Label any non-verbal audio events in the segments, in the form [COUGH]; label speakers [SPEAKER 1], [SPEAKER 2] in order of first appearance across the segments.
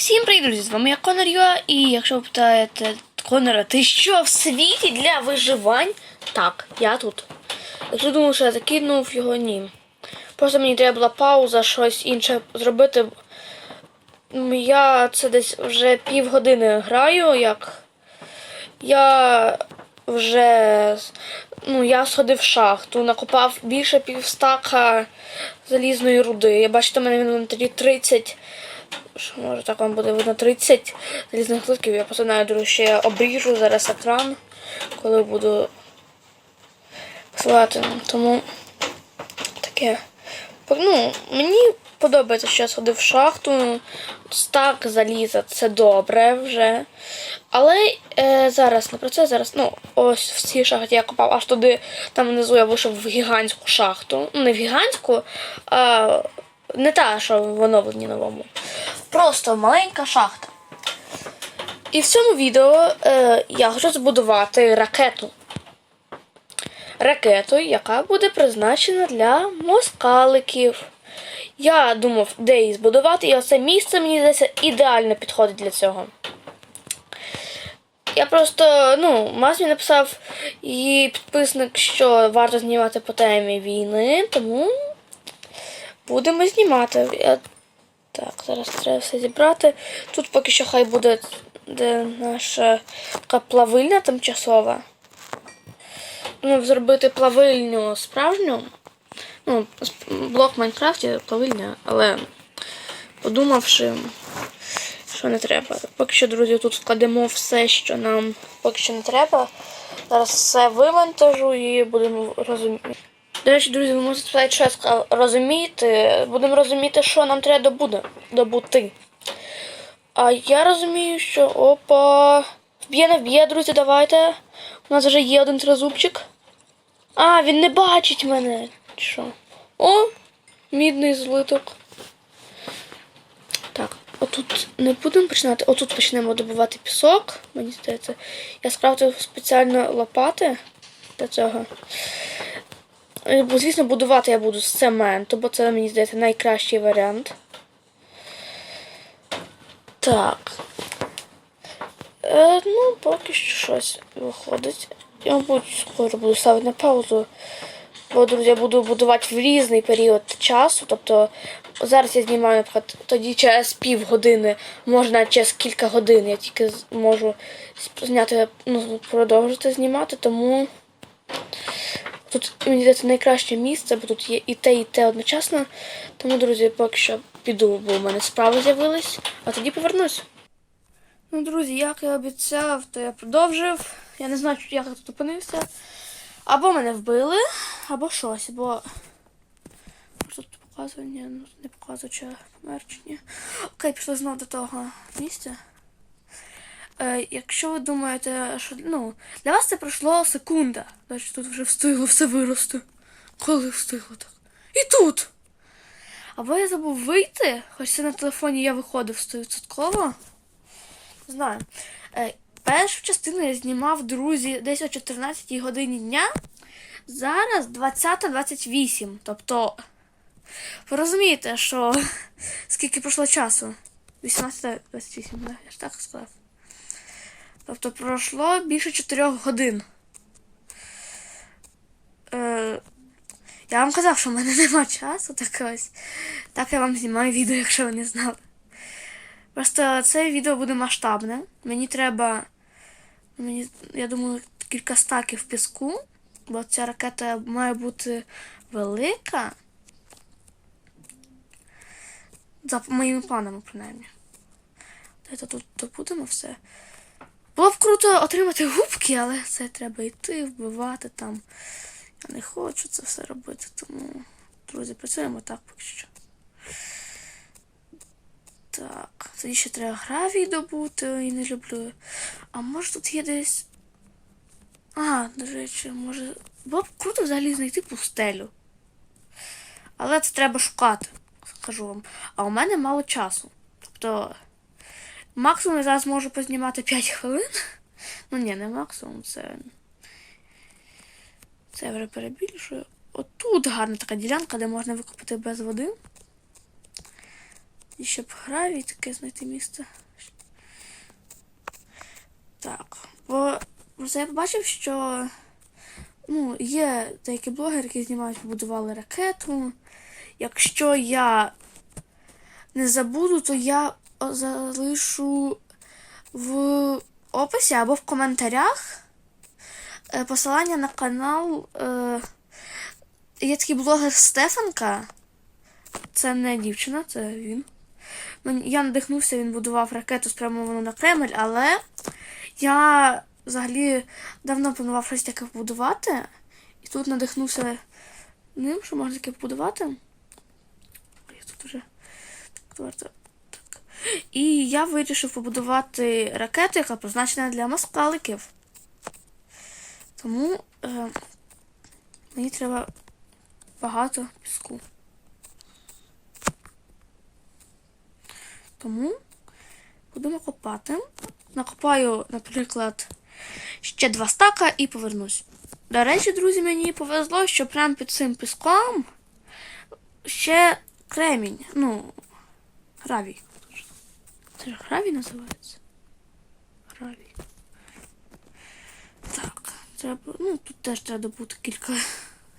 [SPEAKER 1] Всім привіт, друзі! З вами я Конор Юа, і якщо ви питаєте Конора, ти що в світі для виживань? Так, я тут. Якщо думав, що я закинув його, ні. Просто мені треба була пауза, щось інше зробити. Я це десь вже півгодини граю, як я вже ну, я сходив в шахту, накопав більше півстака залізної руди. Я бачите, у мене в інвентарі 30 що може так вам буде видно 30 залізних клитків. Я просто знаю, друзі, я обріжу зараз екран, коли буду посилати. Тому таке. Ну, мені подобається, що я сходив в шахту. Стак заліза це добре вже. Але е, зараз не про це зараз. Ну, ось в цій шахті я копав аж туди, там внизу я вийшов в гігантську шахту. Ну, не в гігантську, а не та, що в оновленні новому. Просто маленька шахта. І в цьому відео е, я хочу збудувати ракету. Ракету, яка буде призначена для москаликів. Я думав, де її збудувати, і оце місце, мені здається, ідеально підходить для цього. Я просто, ну, Мас мені написав її підписник, що варто знімати по темі війни, тому будемо знімати. Я... Так, зараз треба все зібрати. Тут поки що хай буде де наша плавильня тимчасова. Думав зробити плавильню справжню. Ну, блок Майнкрафті плавильня, але подумавши, що не треба. Поки що, друзі, тут вкладемо все, що нам поки що не треба. Зараз все вивантажу і будемо розуміти. До речі, друзі, ви можете сказати, що я сказав розуміти. Будемо розуміти, що нам треба добуде, добути. А я розумію, що опа. Вб'є, не вб'є, друзі, давайте. У нас вже є один тризубчик. А, він не бачить мене. Що? О, мідний злиток. Так, отут не будемо починати. Отут почнемо добувати пісок. Мені здається. Я скрафтив спеціально лопати для цього. Е, звісно, будувати я буду з цементу, бо це, мені здається, найкращий варіант. Так. Е, ну, поки що щось виходить. Я, мабуть, скоро буду ставити на паузу. Бо, друзі, я буду будувати в різний період часу. Тобто зараз я знімаю, наприклад, тоді через півгодини, можна через кілька годин я тільки можу зняти, ну, продовжити знімати, тому тут мені здається найкраще місце, бо тут є і те, і те одночасно. Тому, друзі, поки що піду, бо в мене справи з'явились, а тоді повернусь. Ну, друзі, як я обіцяв, то я продовжив. Я не знаю, як я тут опинився. Або мене вбили, або щось, бо. Тут показує? Ні, ну не показує, чи помер чи ні. Окей, пішли знову до того місця. Е, якщо ви думаєте, що ну, для вас це пройшло секунда. Значить, тут вже встигло все вирости. Коли встигло так? І тут! Або я забув вийти, хоч це на телефоні я виходив 100%. Не знаю. Е, першу частину я знімав, друзі, десь о 14 годині дня. Зараз 20.28. Тобто, ви розумієте, що скільки пройшло часу? 18.28, да? я ж так сказав. Тобто пройшло більше 4 годин. Е, я вам казав, що в мене [LAUGHS] нема часу, так ось. Так я вам знімаю відео, якщо ви не знали. Просто це відео буде масштабне. Мені треба. Мені, я думаю, кілька стаків піску, бо ця ракета має бути велика. За моїми планами, принаймні. Давайте тут добудемо все. Було б круто отримати губки, але це треба йти, вбивати там. Я не хочу це все робити, тому, друзі, працюємо так поки що. Так, тоді ще треба гравій добути і не люблю. А може тут є десь. А, до речі, може. Було б круто взагалі знайти пустелю. Але це треба шукати, скажу вам. А у мене мало часу. Тобто. Максимум я зараз можу познімати 5 хвилин. Ну ні, не максимум, це. Це я вже перебільшую. Отут гарна така ділянка, де можна викопати без води. І щоб гравій таке знайти місце. Так. Бо я побачив, що ну, є деякі блогери, які знімають, побудували ракету. Якщо я не забуду, то я залишу в описі або в коментарях е, посилання на канал. Е, є такий блогер Стефанка. Це не дівчина, це він. Я надихнувся, він будував ракету спрямовану на Кремль, але я взагалі давно планував щось таке побудувати. І тут надихнувся ним, що можна таке побудувати. Ой, тут вже твердо. І я вирішив побудувати ракету, яка призначена для москаликів. Тому е, мені треба багато піску. Тому будемо копати. Накопаю, наприклад, ще два стака і повернусь. До речі, друзі, мені повезло, що прямо під цим піском ще кремінь. Ну, гравій. Це ж гравій називається? Гравій. Так, треба. Ну, тут теж треба добути кілька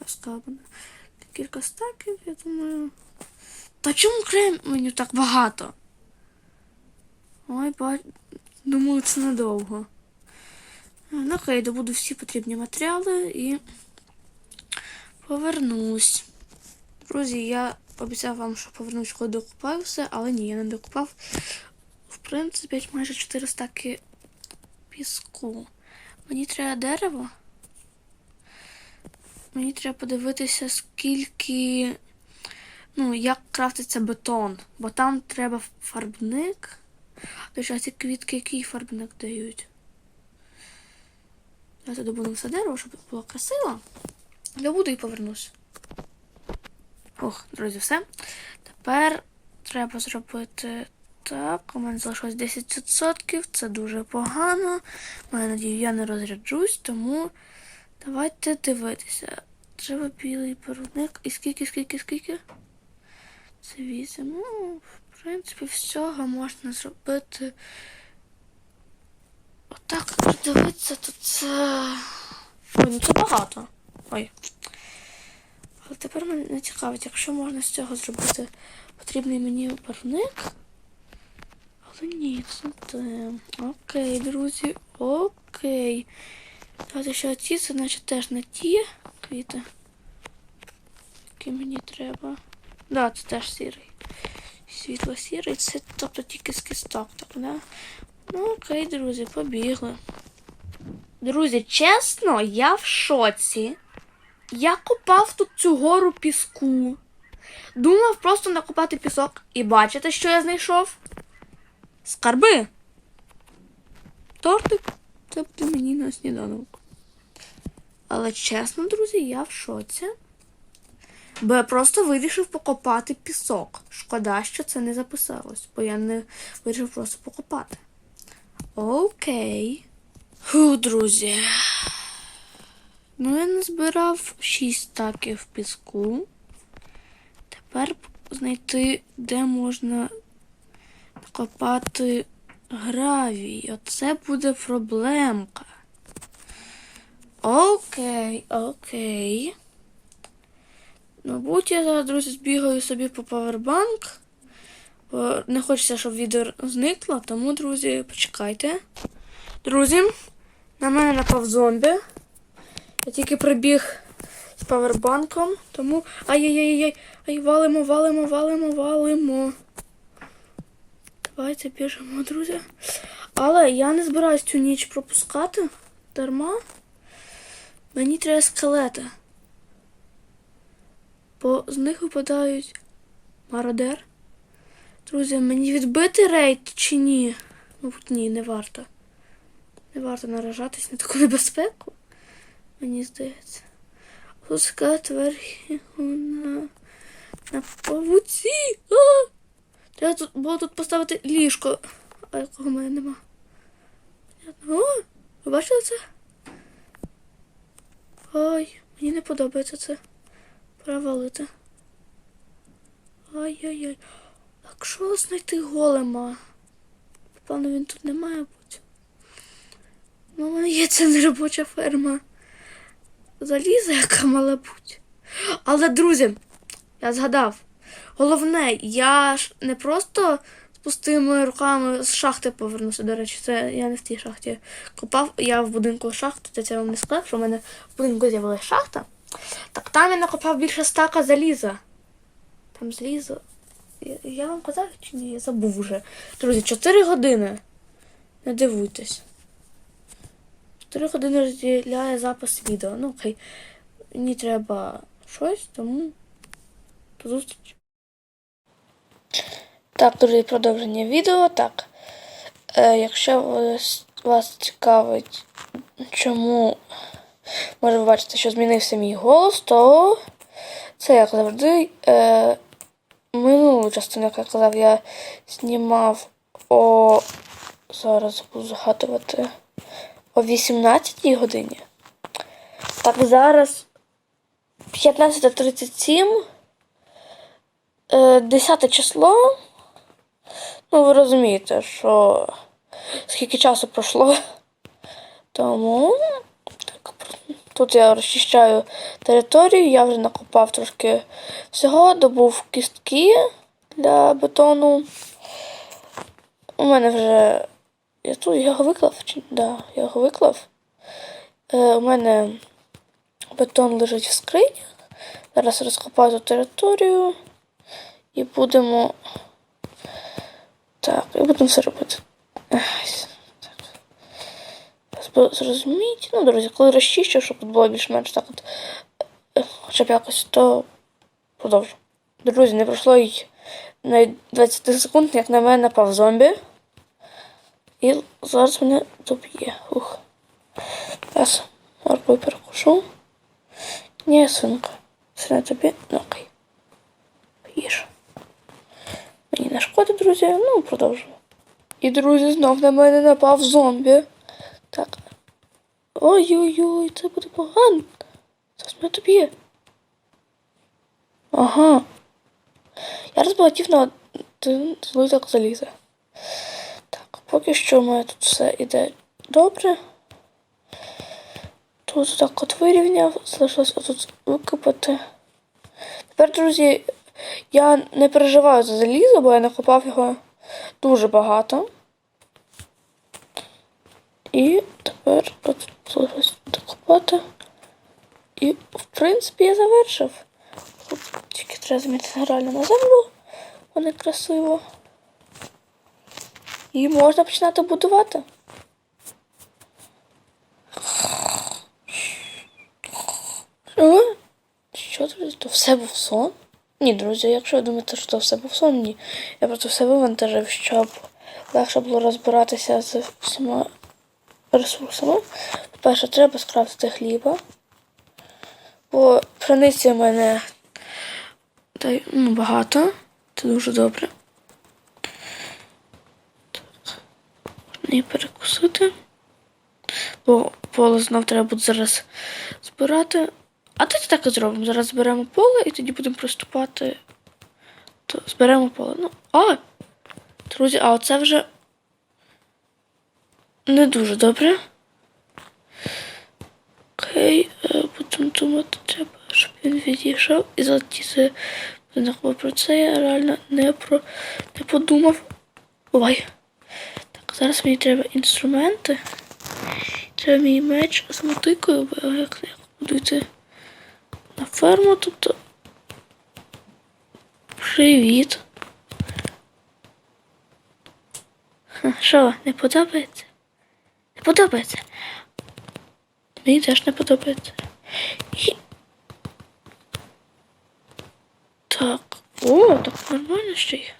[SPEAKER 1] розкабаних. Кілька стаків, я думаю. Та чому кременю так багато? Ой, ба... думаю, це недовго. Ну, окей, добуду всі потрібні матеріали і повернусь. Друзі, я обіцяв вам, що повернусь, коли докупаю все, але ні, я не докупав. В принципі, майже 4 стаки піску. Мені треба дерево. Мені треба подивитися, скільки. Ну, як крафтиться бетон. Бо там треба фарбник. А ці квітки який фарбник дають? Давайте добудемо все дерево, щоб було красиво. Добуду і повернусь. Ох, друзі, все. Тепер треба зробити так. У мене залишилось 10%. Це дуже погано. Маю надію, я не розряджусь, тому давайте дивитися. Треба білий парник. І скільки, скільки, скільки? Це 8. Ну, в принципі, всього можна зробити. Отак, дивитися, то це. Ой, ну це багато. Ой. Але тепер мене цікавить, якщо можна з цього зробити потрібний мені парник. Але ні, це. Окей, друзі, окей. Давайте ще оці, це наче теж не ті квіти, які мені треба. Да, це теж сірий. Світло-сірий, це тобто тільки з кісток, так, да? Ну, окей, друзі, побігли. Друзі, чесно, я в шоці. Я копав тут цю гору піску. Думав просто накопати пісок. І бачите, що я знайшов? Скарби. Тортик. Це буде мені на сніданок. Але чесно, друзі, я в шоці. Бо я просто вирішив покопати пісок. Шкода, що це не записалось, бо я не вирішив просто покопати. Окей. Фу, друзі. Ну, я назбирав 6 стаків піску. Тепер знайти, де можна копати гравій. Оце буде проблемка. Окей, окей. Мабуть, я зараз, друзі, збігаю собі по павербанк. Бо не хочеться, щоб відео зникло, тому, друзі, почекайте. Друзі, на мене напав зомбі. Я тільки прибіг з павербанком, тому. Ай-яй-яй-яй! Ай, валимо, валимо, валимо, валимо. Давайте біжимо, друзі. Але я не збираюсь цю ніч пропускати дарма. Мені треба скелети. Бо з них випадають мародер. Друзі, мені відбити рейд чи ні? Мабуть, ні, не варто. Не варто наражатись на таку небезпеку. Мені здається. Пускай тверхи на, на павуці. А! Треба тут було тут поставити ліжко, а якого в мене нема. О, ви бачили це? Ой, мені не подобається це. Пора валити. Ай-яй-яй. Якщо знайти голема. Певно, він тут не має бути. Ну, у мене є ця неробоча ферма. Заліза, яка мала бути. Але, друзі, я згадав. Головне, я ж не просто з пустими руками з шахти повернуся. До речі, це я не в тій шахті копав. Я в будинку шахти, це вам не сказав, що в мене в будинку з'явилася шахта. Так там я накопав більше стака заліза. Там залізо. Я, я вам казав чи ні? Я забув вже. Друзі, 4 години. Не дивуйтесь. 4 години розділяє запис відео. Ну, окей. Мені треба щось, тому до зустрічі. Так, друзі, продовження відео. Так. Е, якщо вас, цікавить, чому може ви бачите, що змінився мій голос, то це як завжди. Е, минулу частину, як я казав, я знімав о. Зараз буду згадувати о 18 годині. Так, зараз 15.37. Е, 10 число. Ну, ви розумієте, що скільки часу пройшло. Тому так, тут я розчищаю територію, я вже накопав трошки всього, добув кістки для бетону. У мене вже. Я тут я його виклав? Чи... Да, я його виклав. Е, у мене бетон лежить в скрині. Зараз розкопаю ту територію і будемо. Так, і будемо все робити. Так. Зрозуміть. Ну, друзі, коли розчищу, щоб тут було більш-менш так от. е, Хоча б якось, то продовжу. Друзі, не пройшло й навіть 20 секунд, як на мене напав зомбі. І зараз мене доб'є. Ух. Зараз морквою перекушу. Ні, свинка. Це не тобі. Ну окей. Мені друзі. Ну, продовжуємо. І, друзі, знов на мене напав зомбі. Так. Ой-ой-ой, це буде погано. Зараз мене доб'є. Ага. Я розбагатів на один злиток заліза. Так, поки що у мене тут все іде добре. Тут так от вирівняв, залишилось отут викопати. Тепер, друзі, я не переживаю за залізо, бо я накопав його дуже багато. І тепер залишилось докопати. І, в принципі, я завершив. Тільки треба змінити реально на землю. Вони красиво. І можна починати будувати. Що? Друзі? То все був сон? Ні, друзі, якщо ви думаєте, що то все був сон, ні. Я просто все вивантажив, щоб легше було розбиратися з всіма ресурсами. По-перше, треба скрафтити хліба. Бо пшениці в мене та, ну, багато. Це дуже добре. і перекусити. Бо поле знов треба буде зараз збирати. А тоді так і зробимо. Зараз зберемо поле і тоді будемо приступати. То зберемо поле. Ну, а! Друзі, а оце вже не дуже добре. Окей, е, будемо думати, треба, щоб він відійшов і залетіти. Про це я реально не, про... не подумав. Ой. Зараз мені треба інструменти. Треба мій меч з мотикою, бо як буду йти на ферму, тобто. Привіт. Що, не подобається? Не подобається. Мені теж не подобається. І... Так. О, так нормально ще й.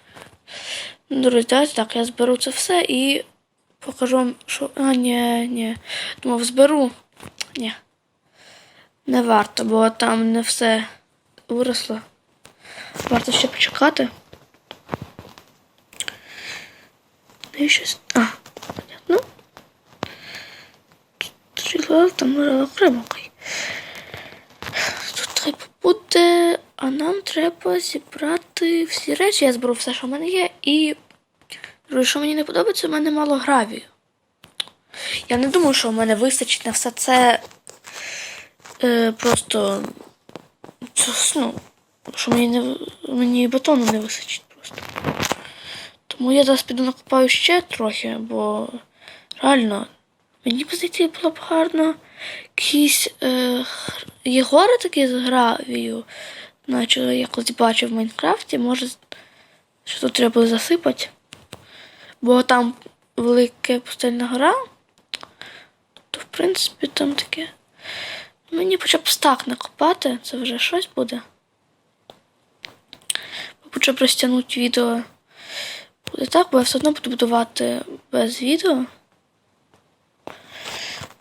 [SPEAKER 1] Друзі, так, я зберу це все і покажу вам, що. А, ні, ні. Думав, зберу. Ні. Не варто, бо там не все виросло. Варто ще почекати. Ну і щось. А, понятно. Стріла, там окремо. окей. Тут треба буде. А нам треба зібрати всі речі. Я зберу все, що в мене є, і що мені не подобається, в мене мало гравію. Я не думаю, що в мене вистачить на все це е, просто. Ну, що мені не мені бетону не вистачить просто. Тому я зараз піду накопаю ще трохи, бо реально мені б здається було б гарно якісь е, є гори такі з гравію, наче якось бачив в Майнкрафті, може що тут треба засипати. Бо там велика пустельна гора, то в принципі там таке. Мені хоча б стак накопати, це вже щось буде. Хоча б розтягнути відео. Буде так, бо я все одно буду будувати без відео.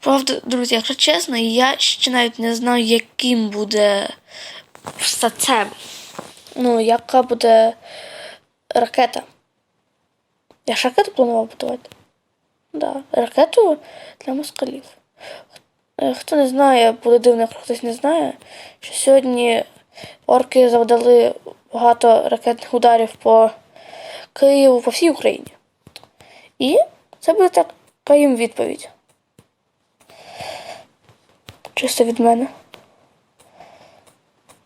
[SPEAKER 1] Правда, друзі, якщо чесно, я ще навіть не знаю, яким буде все це. Ну, яка буде ракета. Я ж ракету планував будувати. Да, ракету для москалів. Е, Хто не знає, буде дивно, якщо хтось не знає, що сьогодні орки завдали багато ракетних ударів по Києву, по всій Україні. І це буде така їм відповідь. Чисто від мене.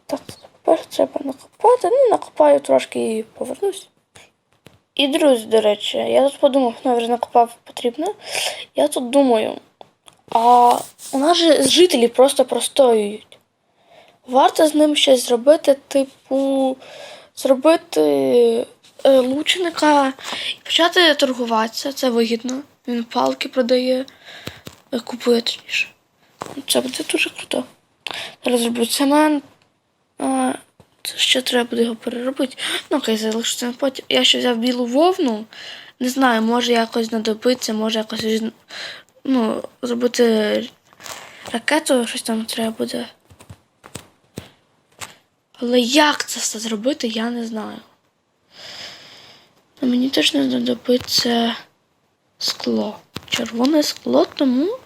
[SPEAKER 1] Так, тепер треба накопати. Ну, накопаю трошки і повернусь. І друзі, до речі, я тут подумав, вже накопав потрібно. Я тут думаю, а у нас же жителі просто простоюють. Варто з ним щось зробити, типу, зробити е, лучника і почати торгуватися. Це вигідно. Він палки продає, е, купує точніше. Це буде дуже круто. Зараз зроблю цемент. Це ще треба буде його переробити. Ну, окей, залишиться на потім. Я ще взяв білу вовну. Не знаю, може якось знадобиться, може якось ну, зробити ракету, щось там треба буде. Але як це все зробити, я не знаю. Ну, Мені точно знадобиться скло. Червоне скло, тому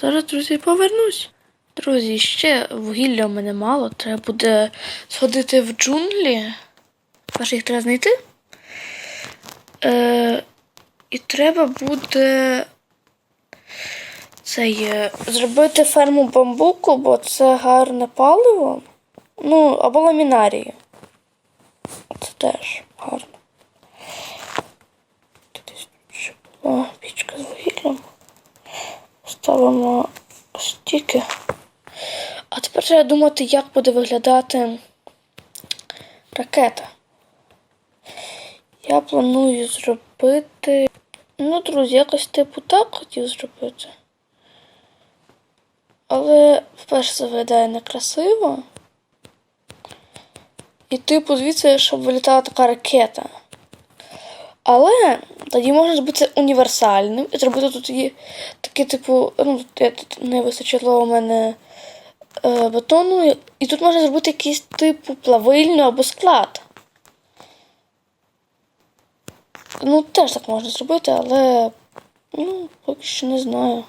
[SPEAKER 1] зараз, друзі, повернусь. Друзі, ще вугілля в мене мало. Треба буде сходити в джунглі. Перше їх треба знайти. Е, і треба буде цей, е, зробити ферму бамбуку, бо це гарне паливо. Ну, або ламінарію. Це теж гарно. Десь пічка з вугіллям. Ставимо стіки. А тепер треба думати, як буде виглядати ракета. Я планую зробити. Ну, друзі, якось типу так хотів зробити. Але, вперше, це виглядає некрасиво. І типу, звідси, щоб вилітала така ракета. Але тоді можна зробити універсальним і зробити тут є такі, типу, ну, тут не вистачило у мене е, бетону. І тут можна зробити якийсь типу плавильню або склад. Ну, теж так можна зробити, але ну, поки що не знаю.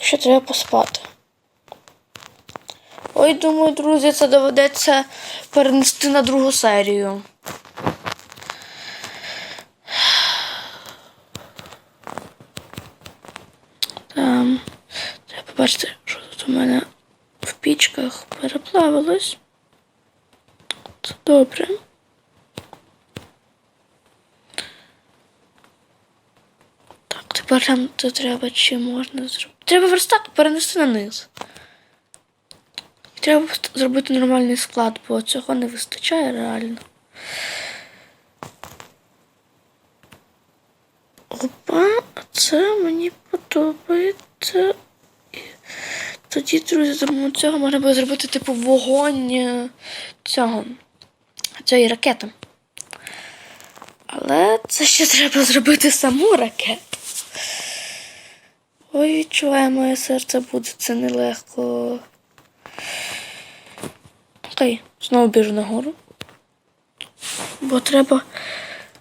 [SPEAKER 1] Що треба поспати. Ой, думаю, друзі, це доведеться перенести на другу серію. Там треба побачити, що тут у мене в пічках переплавилось. Це добре. Так, тепер там то треба чи можна зробити. Треба верстак перенести на низ. Треба зробити нормальний склад, бо цього не вистачає реально. Опа, це мені подобається. Тоді, друзі, допомогою цього можна буде зробити типу вогонь е, цього цієї ракети. Але це ще треба зробити саму ракету. Ой, відчуваю, моє серце буде це нелегко. Окей, знову біжу нагору. Бо треба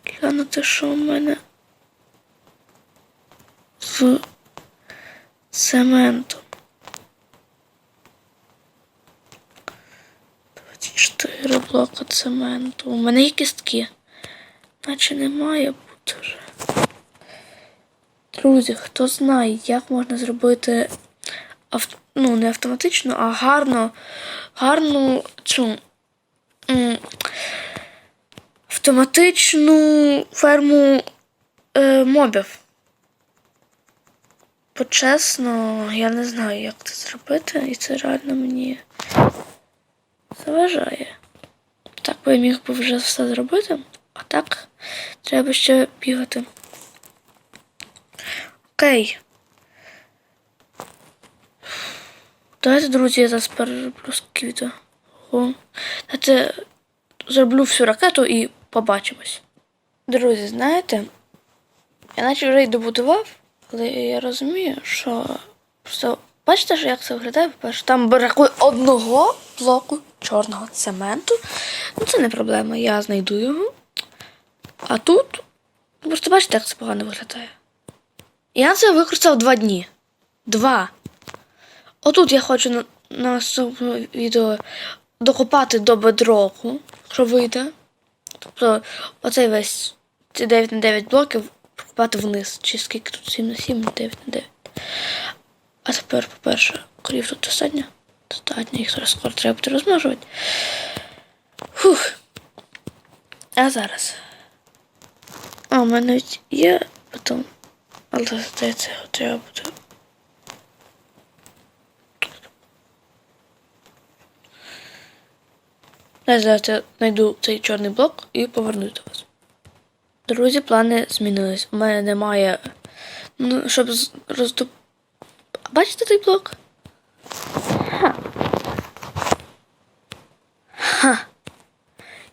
[SPEAKER 1] глянути, що в мене з цементом. 24 блока цементу. У мене є кістки. Наче не має бути вже. Друзі, хто знає, як можна зробити ав... ну, не автоматично, а гарно, гарну цю автоматичну ферму е, мобів. Бо чесно, я не знаю, як це зробити, і це реально мені заважає. Так би я міг би вже все зробити, а так треба ще бігати. Окей. Давайте, друзі, я зараз перероблю. О. Давайте зроблю всю ракету і побачимось. Друзі, знаєте, я наче вже й добудував, але я розумію, що просто бачите, що як це виглядає, по-перше, там бракує одного блоку чорного цементу. Ну це не проблема, я знайду його. А тут, просто бачите, як це погано виглядає. Я це використав два дні. Два. Отут я хочу на, на наступному відео докопати до бедроку, якщо вийде. Тобто оцей весь ці 9 на 9 блоків прокопати вниз. Чи скільки тут 7 на 7, 9 на 9. А тепер, по-перше, корів тут достатньо. Достатньо, їх зараз скоро треба буде розмножувати. Фух. А зараз. А, у мене є потім. Але здається, його треба буде. Я зараз я знайду цей чорний блок і повернусь до вас. Друзі, плани змінились. У мене немає. Ну, щоб роздуп... Бачите той блок? Ха. Ха.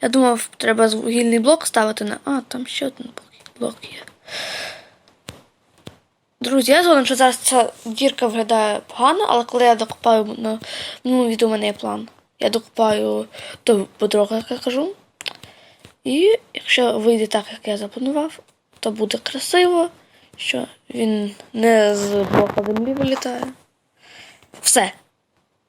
[SPEAKER 1] Я думав, треба вугільний блок ставити на. А, там ще один блок є. Друзі, я згоден, що зараз ця дірка виглядає погано, але коли я докопаю на ну, від у мене є план. Я докопаю до подруги, як я кажу. І якщо вийде так, як я запланував, то буде красиво, що він не з блока землі вилітає. Все.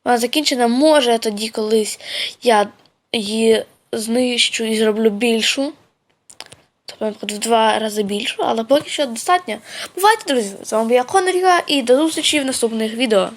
[SPEAKER 1] Вона закінчена. Може тоді колись я її знищу і зроблю більшу. Тобто, в два рази більшу, але поки що достатньо. Бувайте, друзі! З вами був я Коноріга і до зустрічі в наступних відео.